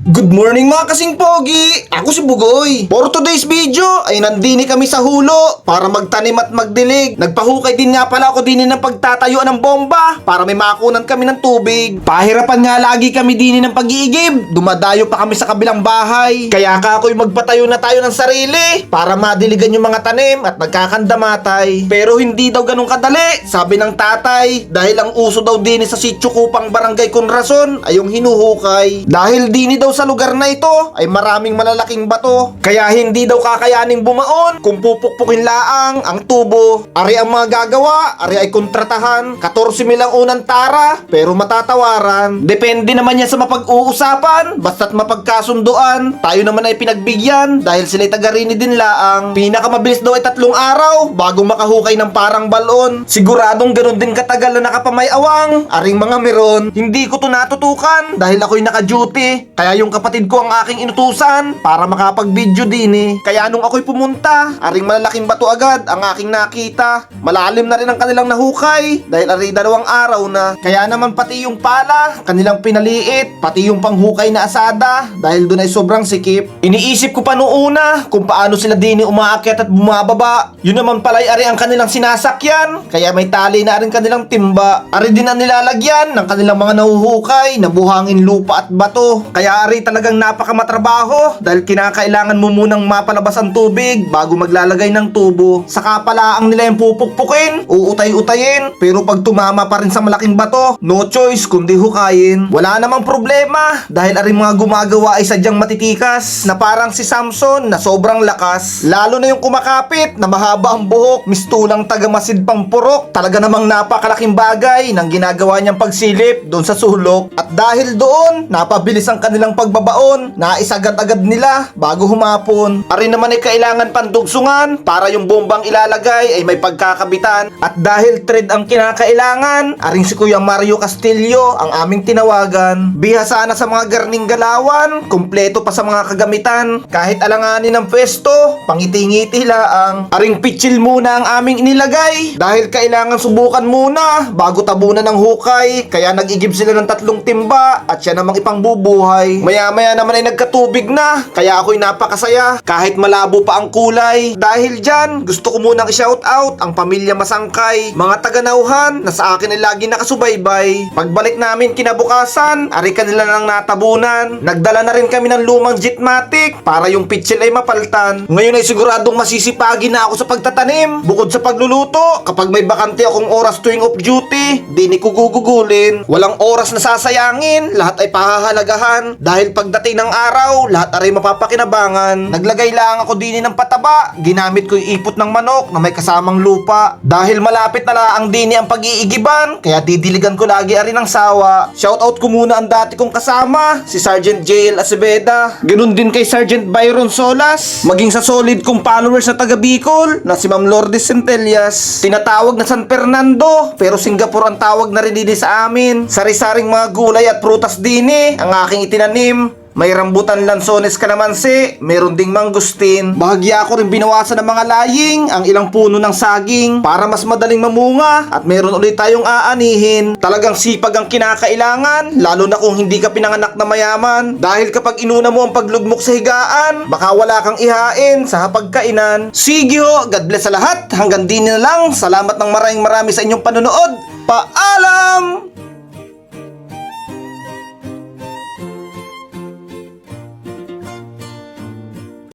Good morning mga kasing pogi! Ako si Bugoy. For today's video ay nandini kami sa hulo para magtanim at magdilig. Nagpahukay din nga pala ako dini ng pagtatayuan ng bomba para may makunan kami ng tubig. Pahirapan nga lagi kami dini ng pag-iigib. Dumadayo pa kami sa kabilang bahay. Kaya ka ako'y magpatayo na tayo ng sarili para madiligan yung mga tanim at nagkakandamatay. Pero hindi daw ganun kadali, sabi ng tatay. Dahil ang uso daw dini sa sityo kupang barangay Conrason ay yung hinuhukay. Dahil dini daw sa lugar na ito ay maraming malalaking bato. Kaya hindi daw kakayaning bumaon kung pupukpukin laang ang tubo. Ari ang mga gagawa, ari ay kontratahan. 14 milang unang tara, pero matatawaran. Depende naman yan sa mapag-uusapan, basta't mapagkasunduan. Tayo naman ay pinagbigyan dahil sila'y tagarini din laang. Pinakamabilis daw ay tatlong araw bago makahukay ng parang balon. Siguradong ganun din katagal na nakapamay-awang. Aring mga meron, hindi ko to natutukan dahil ako'y naka-duty. Kaya yung kapatid ko ang aking inutusan para makapag-video din eh. Kaya nung ako'y pumunta, aring malalaking bato agad ang aking nakita. Malalim na rin ang kanilang nahukay dahil ari dalawang araw na. Kaya naman pati yung pala, kanilang pinaliit, pati yung panghukay na asada dahil doon ay sobrang sikip. Iniisip ko pa noong una kung paano sila dini umaakyat at bumababa. Yun naman pala ay ari ang kanilang sinasakyan, kaya may tali na rin kanilang timba. Ari din ang nilalagyan ng kanilang mga nahuhukay na buhangin lupa at bato. Kaya ari talagang napakamatrabaho dahil kinakailangan mo munang mapalabas ang tubig bago maglalagay ng tubo. Saka pala ang nila yung pupukpukin, uutay-utayin, pero pag tumama pa rin sa malaking bato, no choice kundi hukayin. Wala namang problema dahil ari mga gumagawa ay sadyang matitikas na parang si Samson na sobrang lakas. Lalo na yung kumakapit na mahaba ang buhok, mistulang tagamasid pang purok. Talaga namang napakalaking bagay ng ginagawa niyang pagsilip doon sa sulok. At dahil doon, napabilis ang kanilang pagbabaon, naisagad-agad nila bago humapon. Ari naman ay kailangan pandugsungan para yung bombang ilalagay ay may pagkakabitan. At dahil thread ang kinakailangan, aring si Kuya Mario Castillo ang aming tinawagan. Bihasa na sa mga garning galawan, kumpleto pa sa mga kagamitan. Kahit alanganin ng pwesto, pangiti-ngiti laang. Aring pitchil muna ang aming inilagay dahil kailangan subukan muna bago tabunan ng hukay. Kaya nag-igib sila ng tatlong timba at siya namang ipangbubuhay. Maya-maya naman ay nagkatubig na, kaya ako'y napakasaya kahit malabo pa ang kulay. Dahil dyan, gusto ko munang i-shout out ang pamilya Masangkay, mga taga-nauhan na sa akin ay lagi nakasubaybay. Pagbalik namin kinabukasan, ari kanila nang natabunan. Nagdala na rin kami ng lumang Jitmatic para yung pitchel ay mapaltan. Ngayon ay siguradong masisipagi na ako sa pagtatanim. Bukod sa pagluluto, kapag may bakante akong oras tuwing off duty, di ni ko gugugulin. Walang oras na sasayangin, lahat ay pahahalagahan. Dahil pagdating ng araw, lahat ay mapapakinabangan. Naglagay lang ako din ng pataba. Ginamit ko yung ipot ng manok na may kasamang lupa. Dahil malapit na laang dini ang pag-iigiban, kaya didiligan ko lagi ari ng sawa. Shoutout ko muna ang dati kong kasama, si Sergeant JL Aceveda. Ganun din kay Sergeant Byron Solas. Maging sa solid kong followers na taga Bicol, na si Ma'am Lourdes Centellas. Tinatawag na San Fernando, pero Singapore ang tawag na rin din sa amin. Sari-saring mga gulay at prutas din eh, ang aking itinanim. May rambutan lansones kalamansi, meron ding mangustin. Bahagya ko rin binawasan ng mga laying, ang ilang puno ng saging para mas madaling mamunga at meron ulit tayong aanihin. Talagang sipag ang kinakailangan, lalo na kung hindi ka pinanganak na mayaman. Dahil kapag inuna mo ang paglugmok sa higaan, baka wala kang ihain sa hapagkainan. Sige ho, God bless sa lahat. Hanggang din na lang. Salamat ng maraming marami sa inyong panonood. Paalam!